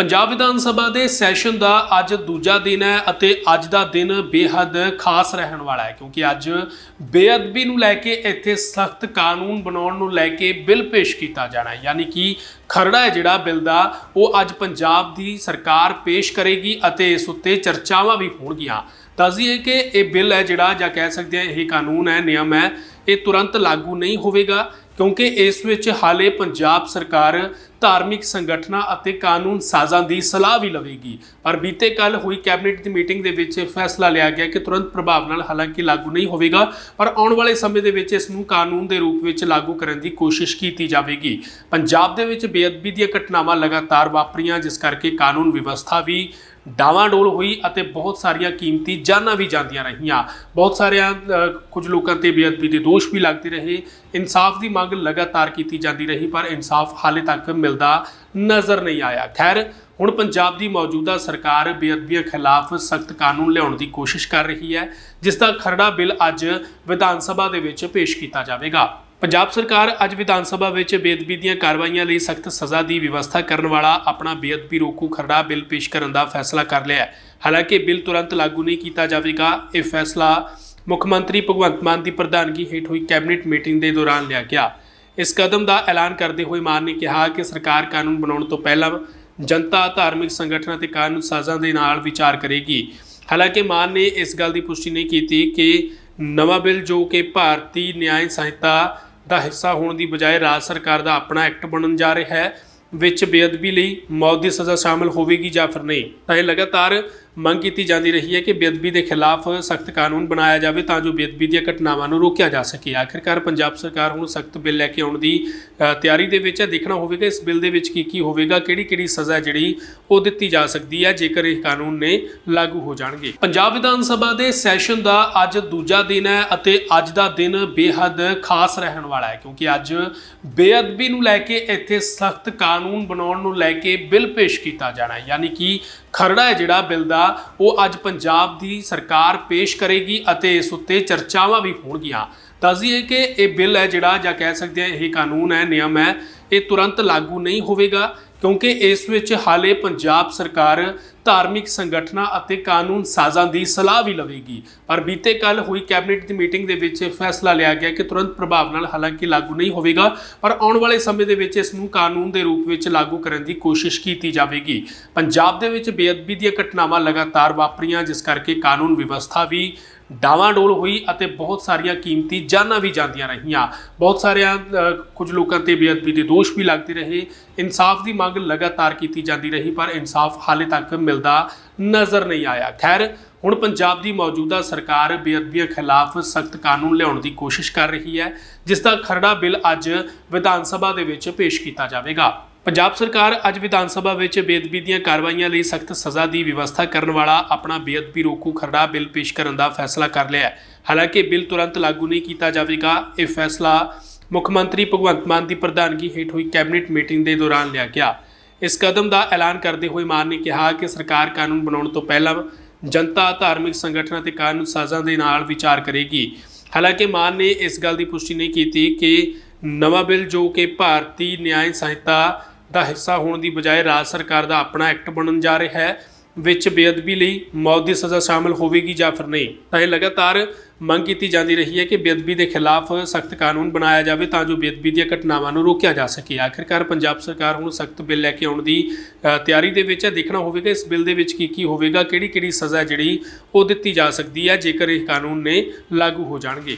ਪੰਜਾਬ ਵਿਧਾਨ ਸਭਾ ਦੇ ਸੈਸ਼ਨ ਦਾ ਅੱਜ ਦੂਜਾ ਦਿਨ ਹੈ ਅਤੇ ਅੱਜ ਦਾ ਦਿਨ ਬੇਹੱਦ ਖਾਸ ਰਹਿਣ ਵਾਲਾ ਹੈ, ਕਿਉਂਕਿ ਅੱਜ ਬੇਅਦਬੀ ਨੂੰ ਲੈ ਕੇ ਇੱਥੇ ਸਖਤ ਕਾਨੂੰਨ ਬਣਾਉਣ ਨੂੰ ਲੈ ਕੇ ਬਿੱਲ ਪੇਸ਼ ਕੀਤਾ ਜਾਣਾ ਹੈ। ਯਾਨੀ ਕਿ ਖਰੜਾ ਹੈ ਜਿਹੜਾ ਬਿੱਲ ਦਾ, ਉਹ ਅੱਜ ਪੰਜਾਬ ਦੀ ਸਰਕਾਰ ਪੇਸ਼ ਕਰੇਗੀ ਅਤੇ ਇਸ ਉੱਤੇ ਚਰਚਾਵਾਂ ਵੀ ਹੋਣਗੀਆਂ। ਦੱਸਦੀਏ ਕਿ ਇਹ ਬਿੱਲ ਹੈ ਜਿਹੜਾ, ਜਾਂ ਕਹਿ ਸਕਦੇ ਹਾਂ ਇਹ ਕਾਨੂੰਨ ਹੈ, ਨਿਯਮ ਹੈ, ਇਹ ਤੁਰੰਤ ਲਾਗੂ ਨਹੀਂ ਹੋਵੇਗਾ, ਕਿਉਂਕਿ ਇਸ ਵਿੱਚ ਹਾਲੇ ਪੰਜਾਬ ਸਰਕਾਰ ਧਾਰਮਿਕ ਸੰਗਠਨਾਂ ਅਤੇ ਕਾਨੂੰਨ ਸਾਜ਼ਾਂ ਦੀ ਸਲਾਹ ਵੀ ਲਵੇਗੀ। ਪਰ ਬੀਤੇ ਕੱਲ ਹੋਈ ਕੈਬਨਿਟ ਦੀ ਮੀਟਿੰਗ ਦੇ ਵਿੱਚ ਇਹ ਫੈਸਲਾ ਲਿਆ ਗਿਆ ਕਿ ਤੁਰੰਤ ਪ੍ਰਭਾਵ ਨਾਲ ਹਾਲਾਂਕਿ ਲਾਗੂ ਨਹੀਂ ਹੋਵੇਗਾ, ਪਰ ਆਉਣ ਵਾਲੇ ਸਮੇਂ ਦੇ ਵਿੱਚ ਇਸ ਨੂੰ ਕਾਨੂੰਨ ਦੇ ਰੂਪ ਵਿੱਚ ਲਾਗੂ ਕਰਨ ਦੀ ਕੋਸ਼ਿਸ਼ ਕੀਤੀ ਜਾਵੇਗੀ। ਪੰਜਾਬ ਦੇ ਵਿੱਚ ਬੇਅਦਬੀ ਦੀਆਂ ਘਟਨਾਵਾਂ ਲਗਾਤਾਰ ਵਾਪਰੀਆਂ, ਜਿਸ ਕਰਕੇ ਕਾਨੂੰਨ ਵਿਵਸਥਾ ਵੀ ਡਾਵਾਂਡੋਲ ਹੋਈ ਅਤੇ ਬਹੁਤ ਸਾਰੀਆਂ ਕੀਮਤੀ ਜਾਨਾਂ ਵੀ ਜਾਂਦੀਆਂ ਰਹੀਆਂ। ਬਹੁਤ ਸਾਰਿਆਂ ਕੁਝ ਲੋਕਾਂ ਤੇ ਬੇਅਦਬੀ ਦੇ ਦੋਸ਼ ਵੀ ਲੱਗਦੇ ਰਹੇ। ਇਨਸਾਫ ਦੀ ਮੰਗ ਲਗਾਤਾਰ ਕੀਤੀ ਜਾਂਦੀ ਰਹੀ, ਪਰ ਇਨਸਾਫ ਹਾਲੇ ਤੱਕ ਮਿਲ ਮਿਲਦਾ ਨਜ਼ਰ ਨਹੀਂ ਆਇਆ। ਖੈਰ, ਹੁਣ ਪੰਜਾਬ ਦੀ ਮੌਜੂਦਾ ਸਰਕਾਰ ਬੇਅਦਬੀਆਂ ਖਿਲਾਫ ਸਖਤ ਕਾਨੂੰਨ ਲਿਆਉਣ ਦੀ ਕੋਸ਼ਿਸ਼ ਕਰ ਰਹੀ ਹੈ, ਜਿਸ ਦਾ ਖਰੜਾ ਬਿੱਲ ਅੱਜ ਵਿਧਾਨ ਸਭਾ ਦੇ ਵਿੱਚ ਪੇਸ਼ ਕੀਤਾ ਜਾਵੇਗਾ। ਪੰਜਾਬ ਸਰਕਾਰ ਅੱਜ ਵਿਧਾਨ ਸਭਾ ਵਿੱਚ ਬੇਅਦਬੀ ਦੀਆਂ ਕਾਰਵਾਈਆਂ ਲਈ ਸਖਤ ਸਜ਼ਾ ਦੀ ਵਿਵਸਥਾ ਕਰਨ ਵਾਲਾ ਆਪਣਾ ਬੇਅਦਬੀ ਰੋਕੂ ਖਰੜਾ ਬਿੱਲ ਪੇਸ਼ ਕਰਨ ਦਾ ਫੈਸਲਾ ਕਰ ਲਿਆ ਹੈ। ਹਾਲਾਂਕਿ ਬਿੱਲ ਤੁਰੰਤ ਲਾਗੂ ਨਹੀਂ ਕੀਤਾ ਜਾਵੇਗਾ। ਇਹ ਫੈਸਲਾ ਮੁੱਖ ਮੰਤਰੀ ਭਗਵੰਤ ਮਾਨ ਦੀ ਪ੍ਰਧਾਨਗੀ ਹੇਠ ਹੋਈ ਕੈਬਨਿਟ ਮੀਟਿੰਗ ਦੇ ਦੌਰਾਨ ਲਿਆ ਗਿਆ। ਇਸ ਕਦਮ ਦਾ ਐਲਾਨ ਕਰਦੇ ਹੋਏ ਮਾਨ ਨੇ ਕਿਹਾ ਕਿ ਸਰਕਾਰ ਕਾਨੂੰਨ ਬਣਾਉਣ ਤੋਂ ਪਹਿਲਾਂ ਜਨਤਾ, ਧਾਰਮਿਕ ਸੰਗਠਨਾਂ ਤੇ ਕਾਨੂੰਨ ਸਾਜ਼ਾਂ ਦੇ ਨਾਲ ਵਿਚਾਰ ਕਰੇਗੀ। ਹਾਲਾਂਕਿ ਮਾਨ ਨੇ ਇਸ ਗੱਲ ਦੀ ਪੁਸ਼ਟੀ ਨਹੀਂ ਕੀਤੀ ਕਿ ਨਵਾਂ ਬਿੱਲ ਜੋ ਕਿ ਭਾਰਤੀ ਨਿਆਂ ਸੰਹਿਤਾ ਦਾ ਹਿੱਸਾ ਹੋਣ ਦੀ ਬਜਾਏ ਰਾਜ ਸਰਕਾਰ ਦਾ ਆਪਣਾ ਐਕਟ ਬਣਨ ਜਾ ਰਿਹਾ ਹੈ, ਵਿੱਚ ਬੇਅਦਬੀ ਲਈ ਮੌਤ ਦੀ ਸਜ਼ਾ ਸ਼ਾਮਲ ਹੋਵੇਗੀ ਜਾਂ ਫਿਰ ਨਹੀਂ। ਤਾਂ ਇਹ ਲਗਾਤਾਰ ਮੰਗ ਕੀਤੀ ਜਾਂਦੀ ਰਹੀ ਹੈ ਕਿ ਬੇਅਦਬੀ ਦੇ ਖਿਲਾਫ ਸਖਤ ਕਾਨੂੰਨ ਬਣਾਇਆ ਜਾਵੇ ਤਾਂ ਜੋ ਬੇਅਦਬੀ ਦੀਆਂ ਘਟਨਾਵਾਂ ਨੂੰ ਰੋਕਿਆ ਜਾ ਸਕੇ। ਆਖਿਰਕਾਰ ਪੰਜਾਬ ਸਰਕਾਰ ਹੁਣ ਸਖਤ ਬਿੱਲ ਲੈ ਕੇ ਆਉਣ ਦੀ ਤਿਆਰੀ ਦੇ ਵਿੱਚ ਹੈ। ਦੇਖਣਾ ਹੋਵੇਗਾ ਇਸ ਬਿੱਲ ਦੇ ਵਿੱਚ ਕੀ ਕੀ ਹੋਵੇਗਾ ਕਿਹੜੀ ਕਿਹੜੀ ਸਜ਼ਾ ਜਿਹੜੀ ਉਹ ਦਿੱਤੀ ਜਾ ਸਕਦੀ ਹੈ ਜੇਕਰ ਇਹ ਕਾਨੂੰਨ ਨੇ ਲਾਗੂ ਹੋ ਜਾਣਗੇ। ਪੰਜਾਬ ਵਿਧਾਨ ਸਭਾ ਦੇ ਸੈਸ਼ਨ ਦਾ ਅੱਜ ਦੂਜਾ ਦਿਨ ਹੈ ਅਤੇ ਅੱਜ ਦਾ ਦਿਨ ਬੇਹੱਦ ਖਾਸ ਰਹਿਣ ਵਾਲਾ ਹੈ ਕਿਉਂਕਿ ਅੱਜ ਬੇਅਦਬੀ ਨੂੰ ਲੈ ਕੇ ਇੱਥੇ ਸਖਤ ਕਾਨੂੰਨ ਬਣਾਉਣ ਨੂੰ ਲੈ ਕੇ ਬਿੱਲ ਪੇਸ਼ ਕੀਤਾ ਜਾਣਾ ਹੈ। ਯਾਨੀ ਕਿ ਖਰੜਾ ਹੈ ਜਿਹੜਾ ਬਿੱਲ ਦਾ, ਉਹ ਅੱਜ ਪੰਜਾਬ ਦੀ ਸਰਕਾਰ ਪੇਸ਼ ਕਰੇਗੀ ਅਤੇ ਇਸ ਉੱਤੇ ਚਰਚਾਵਾਂ ਵੀ ਹੋਣਗੀਆਂ। ਦੱਸਦੀਏ ਕਿ ਇਹ ਬਿੱਲ ਹੈ ਜਿਹੜਾ ਜਾਂ ਕਹਿ ਸਕਦੇ ਹਾਂ ਇਹ ਕਾਨੂੰਨ ਹੈ, ਨਿਯਮ ਹੈ, ਇਹ ਤੁਰੰਤ ਲਾਗੂ ਨਹੀਂ ਹੋਵੇਗਾ। ਕਿਉਂਕਿ ਇਸ ਵਿੱਚ ਹਾਲੇ ਪੰਜਾਬ ਸਰਕਾਰ ਧਾਰਮਿਕ ਸੰਗਠਨਾਂ ਅਤੇ ਕਾਨੂੰਨ ਸਾਜ਼ਾਂ ਦੀ ਸਲਾਹ ਵੀ ਲਵੇਗੀ। ਪਰ ਬੀਤੇ ਕੱਲ ਹੋਈ ਕੈਬਨਿਟ ਦੀ ਮੀਟਿੰਗ ਦੇ ਵਿੱਚ ਫੈਸਲਾ ਲਿਆ ਗਿਆ ਕਿ ਤੁਰੰਤ ਪ੍ਰਭਾਵ ਨਾਲ ਹਾਲਾਂਕਿ ਲਾਗੂ ਨਹੀਂ ਹੋਵੇਗਾ, ਪਰ ਆਉਣ ਵਾਲੇ ਸਮੇਂ ਦੇ ਵਿੱਚ ਇਸ ਨੂੰ ਕਾਨੂੰਨ ਦੇ ਰੂਪ ਵਿੱਚ ਲਾਗੂ ਕਰਨ ਦੀ ਕੋਸ਼ਿਸ਼ ਕੀਤੀ ਜਾਵੇਗੀ। ਪੰਜਾਬ ਦੇ ਵਿੱਚ ਬੇਅਦਬੀ ਦੀਆਂ ਘਟਨਾਵਾਂ ਲਗਾਤਾਰ ਵਾਪਰੀਆਂ, ਜਿਸ ਕਰਕੇ ਕਾਨੂੰਨ ਵਿਵਸਥਾ ਵੀ ਡਾਵਾਂਡੋਲ ਹੋਈ ਅਤੇ ਬਹੁਤ ਸਾਰੀਆਂ ਕੀਮਤੀ ਜਾਨਾਂ ਵੀ ਜਾਂਦੀਆਂ ਰਹੀਆਂ। ਬਹੁਤ ਸਾਰਿਆਂ ਕੁਝ ਲੋਕਾਂ ਤੇ ਬੇਅਦਬੀ ਦੇ ਦੋਸ਼ ਵੀ ਲੱਗਦੇ ਰਹੇ। ਇਨਸਾਫ ਦੀ ਮੰਗ ਲਗਾਤਾਰ ਕੀਤੀ ਜਾਂਦੀ ਰਹੀ, ਪਰ ਇਨਸਾਫ ਹਾਲੇ ਤੱਕ ਮਿਲਦਾ ਨਜ਼ਰ ਨਹੀਂ ਆਇਆ। ਖੈਰ, ਹੁਣ ਪੰਜਾਬ ਦੀ ਮੌਜੂਦਾ ਸਰਕਾਰ ਬੇਅਦਬੀਆਂ ਖਿਲਾਫ ਸਖਤ ਕਾਨੂੰਨ ਲਿਆਉਣ ਦੀ ਕੋਸ਼ਿਸ਼ ਕਰ ਰਹੀ ਹੈ, ਜਿਸ ਦਾ ਖਰੜਾ ਬਿੱਲ ਅੱਜ ਵਿਧਾਨ ਸਭਾ ਦੇ ਵਿੱਚ ਪੇਸ਼ ਕੀਤਾ ਜਾਵੇਗਾ। ਪੰਜਾਬ ਸਰਕਾਰ ਅੱਜ ਵਿਧਾਨ ਸਭਾ ਵਿੱਚ ਬੇਅਦਬੀ ਦੀਆਂ ਕਾਰਵਾਈਆਂ ਲਈ ਸਖਤ ਸਜ਼ਾ ਦੀ ਵਿਵਸਥਾ ਕਰਨ ਵਾਲਾ ਆਪਣਾ ਬੇਅਦਬੀ ਰੋਕੂ ਖਰੜਾ ਬਿੱਲ ਪੇਸ਼ ਕਰਨ ਦਾ ਫੈਸਲਾ ਕਰ ਲਿਆ ਹੈ। ਹਾਲਾਂਕਿ ਬਿੱਲ ਤੁਰੰਤ ਲਾਗੂ ਨਹੀਂ ਕੀਤਾ ਜਾਵੇਗਾ। ਇਹ ਫੈਸਲਾ ਮੁੱਖ ਮੰਤਰੀ ਭਗਵੰਤ ਮਾਨ ਦੀ ਪ੍ਰਧਾਨਗੀ ਹੇਠ ਹੋਈ ਕੈਬਨਿਟ ਮੀਟਿੰਗ ਦੇ ਦੌਰਾਨ ਲਿਆ ਗਿਆ। ਇਸ ਕਦਮ ਦਾ ਐਲਾਨ ਕਰਦੇ ਹੋਏ ਮਾਨ ਨੇ ਕਿਹਾ ਕਿ ਸਰਕਾਰ ਕਾਨੂੰਨ ਬਣਾਉਣ ਤੋਂ ਪਹਿਲਾਂ ਜਨਤਾ, ਧਾਰਮਿਕ ਸੰਗਠਨਾਂ ਤੇ ਕਾਨੂੰਨ ਸਾਜ਼ਾਂ ਦੇ ਨਾਲ ਵਿਚਾਰ ਕਰੇਗੀ। ਹਾਲਾਂਕਿ ਮਾਨ ਨੇ ਇਸ ਗੱਲ ਦੀ ਪੁਸ਼ਟੀ ਨਹੀਂ ਕੀਤੀ ਕਿ ਨਵਾਂ ਬਿੱਲ ਜੋ ਕਿ ਭਾਰਤੀ ਨਿਆਂ ਸੰਹਿਤਾ ਦਾ ਹਿੱਸਾ ਹੋਣ ਦੀ ਬਜਾਏ ਰਾਜ ਸਰਕਾਰ ਦਾ ਆਪਣਾ ਐਕਟ ਬਣਨ ਜਾ ਰਿਹਾ ਹੈ, ਵਿੱਚ ਬੇਅਦਬੀ ਲਈ ਮੌਤ ਦੀ ਸਜ਼ਾ ਸ਼ਾਮਲ ਹੋਵੇਗੀ ਜਾਂ ਫਿਰ ਨਹੀਂ। ਤਾਂ ਇਹ ਲਗਾਤਾਰ ਮੰਗ ਕੀਤੀ ਜਾਂਦੀ ਰਹੀ ਹੈ ਕਿ ਬੇਅਦਬੀ ਦੇ ਖਿਲਾਫ ਸਖਤ ਕਾਨੂੰਨ ਬਣਾਇਆ ਜਾਵੇ ਤਾਂ ਜੋ ਬੇਅਦਬੀ ਦੀਆਂ ਘਟਨਾਵਾਂ ਨੂੰ ਰੋਕਿਆ ਜਾ ਸਕੇ। ਆਖਿਰਕਾਰ ਪੰਜਾਬ ਸਰਕਾਰ ਹੁਣ ਸਖਤ ਬਿੱਲ ਲੈ ਕੇ ਆਉਣ ਦੀ ਤਿਆਰੀ ਦੇ ਵਿੱਚ ਹੈ। ਦੇਖਣਾ ਹੋਵੇਗਾ ਇਸ ਬਿੱਲ ਦੇ ਵਿੱਚ ਕੀ ਕੀ ਹੋਵੇਗਾ ਕਿਹੜੀ ਕਿਹੜੀ ਸਜ਼ਾ ਜਿਹੜੀ ਉਹ ਦਿੱਤੀ ਜਾ ਸਕਦੀ ਹੈ, ਜੇਕਰ ਇਹ ਕਾਨੂੰਨ ਨੇ ਲਾਗੂ ਹੋ ਜਾਣਗੇ।